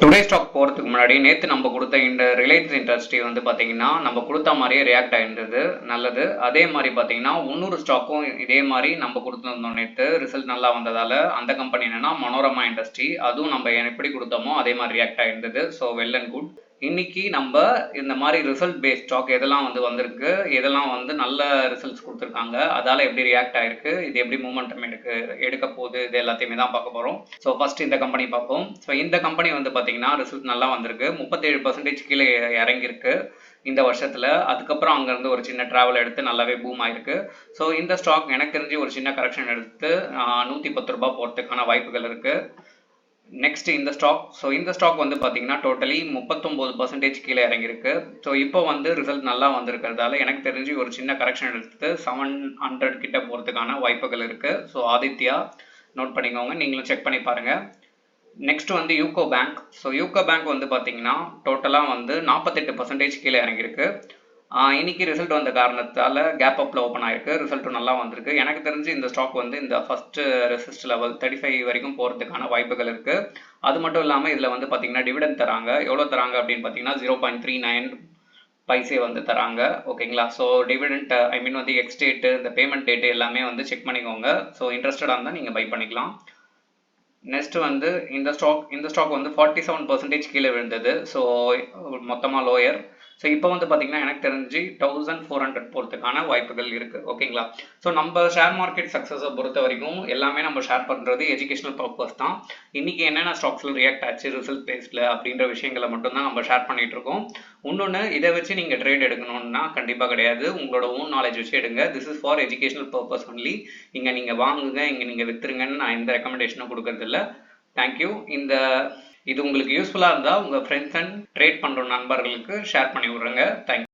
Today stock போகிறதுக்கு முன்னாடி நேற்று நம்ம கொடுத்த இந்த ரிலையன்ஸ் இண்டஸ்ட்ரி வந்து பார்த்தீங்கன்னா நம்ம கொடுத்த மாதிரியே ரியாக்ட் ஆகிருந்தது நல்லது. அதே மாதிரி பார்த்தீங்கன்னா இன்னொரு ஸ்டாக்கும் இதே மாதிரி நம்ம கொடுத்துருந்தோம் நேற்று ரிசல்ட் நல்லா வந்ததால் அந்த கம்பெனி என்னென்னா மனோரமா இண்டஸ்ட்ரி அதுவும் நம்ம எப்படி கொடுத்தோமோ அதே மாதிரி ரியாக்ட் ஆகிருந்தது ஸோ வெல் அண்ட் குட் இன்னைக்கு நம்ம இந்த மாதிரி ரிசல்ட் பேஸ்ட் ஸ்டாக் எதெல்லாம் வந்து வந்திருக்கு எதெல்லாம் வந்து நல்ல ரிசல்ட்ஸ் கொடுத்துருக்காங்க அதால எப்படி ரியாக்ட் ஆயிருக்கு இது எப்படி மூமெண்டம் எடுக்க எடுக்க போகுது இது எல்லாத்தையுமே தான் பார்க்க போகிறோம் ஸோ ஃபர்ஸ்ட் இந்த கம்பெனி பார்ப்போம். ஸோ இந்த கம்பெனி வந்து பார்த்தீங்கன்னா ரிசல்ட் நல்லா வந்திருக்கு. முப்பத்தேழு பர்சன்டேஜ் கீழே இறங்கியிருக்கு இந்த வருஷத்துல. அதுக்கப்புறம் அங்கேருந்து ஒரு சின்ன டிராவல் எடுத்து நல்லாவே பூம் ஆயிருக்கு. ஸோ இந்த ஸ்டாக் எனக்கு தெரிஞ்சு ஒரு சின்ன கரெக்ஷன் எடுத்து நூற்றி பத்து ரூபாய் போகிறதுக்கான வாய்ப்புகள் இருக்குது நெக்ஸ்ட் இந்த ஸ்டாக் ஸோ இந்த ஸ்டாக் வந்து பார்த்தீங்கன்னா டோட்டலி முப்பத்தொம்போது பர்சன்டேஜ் கீழே இறங்கியிருக்கு. ஸோ இப்போ வந்து ரிசல்ட் நல்லா வந்திருக்கிறதால எனக்கு தெரிஞ்சு ஒரு சின்ன கரெக்ஷன் எடுத்து செவன் ஹண்ட்ரட் கிட்ட போகிறதுக்கான வாய்ப்புகள் இருக்குது ஸோ ஆதித்யா நோட் பண்ணிக்கோங்க நீங்களும் செக் பண்ணி பாருங்கள் நெக்ஸ்ட் வந்து UCO bank. So UCO bank வந்து பார்த்தீங்கன்னா டோட்டலாக வந்து நாற்பத்தெட்டு பர்சன்டேஜ் கீழே இறங்கியிருக்கு. இன்னைக்கு ரிசல்ட் வந்த காரணத்தால கேப் அப்ல ஓப்பன் ஆயிருக்கு. ரிசல்ட்டும் நல்லா வந்திருக்கு. எனக்கு தெரிஞ்சு இந்த ஸ்டாக் வந்து இந்த first resist level thirty five வரைக்கும் போகிறதுக்கான வாய்ப்புகள் இருக்கு. அது மட்டும் இல்லாமல் இதில் வந்து பார்த்தீங்கன்னா டிவிடன் தராங்க. எவ்வளோ தராங்க அப்படின்னு பார்த்தீங்கன்னா zero point three nine paise வந்து தராங்க. ஓகேங்களா ஸோ டிவிடெண்ட் ஐ மீன் வந்து எக்ஸ் டேட்டு இந்த பேமெண்ட் டேட்டு எல்லாமே வந்து செக் பண்ணிக்கோங்க. ஸோ இன்ட்ரெஸ்டடாக இருந்தால் நீங்கள் பை பண்ணிக்கலாம். நெக்ஸ்ட் வந்து இந்த ஸ்டாக் இந்த ஸ்டாக் வந்து ஃபார்ட்டி செவன் பர்சன்டேஜ் கீழே விழுந்தது. ஸோ மொத்தமாக லோயர் ஸோ இப்போ வந்து பார்த்தீங்கன்னா எனக்கு தெரிஞ்சு தௌசண்ட் ஃபோர் ஹண்ட்ரட் போகிறதுக்கான வாய்ப்புகள் இருக்குது ஓகேங்களா? ஸோ நம்ம ஷேர் மார்க்கெட் சக்ஸஸை பொறுத்த வரைக்கும் எல்லாமே நம்ம ஷேர் பண்ணுறது எஜுகேஷனல் பர்பஸ் தான். இன்றைக்கி என்னென்ன ஸ்டாக்ஸில் ரியாக்ட் ஆச்சு ரிசல்ட் பேஸ்டில் அப்படின்ற விஷயங்களை மட்டும்தான் நம்ம ஷேர் பண்ணிகிட்டு இருக்கோம். இன்னொன்று இதை வச்சு நீங்கள் ட்ரேட் எடுக்கணும்னா கண்டிப்பாக கிடையாது. உங்களோட ஓன் நாலேஜ் வச்சு எடுங்க. This is for educational purpose only இங்கே நீங்கள் வாங்குங்க இங்கே நீங்கள் விற்றுருங்கன்னு நான் எந்த ரெக்கமெண்டேஷனும் கொடுக்கறதில்ல. தேங்க்யூ இந்த இது உங்களுக்கு யூஸ்ஃபுல்லாக இருந்தால் உங்கள் ஃப்ரெண்ட்ஸ் அண்ட் ட்ரேட் பண்ணுற நண்பர்களுக்கு ஷேர் பண்ணி விட்றங்க. தேங்க்யூ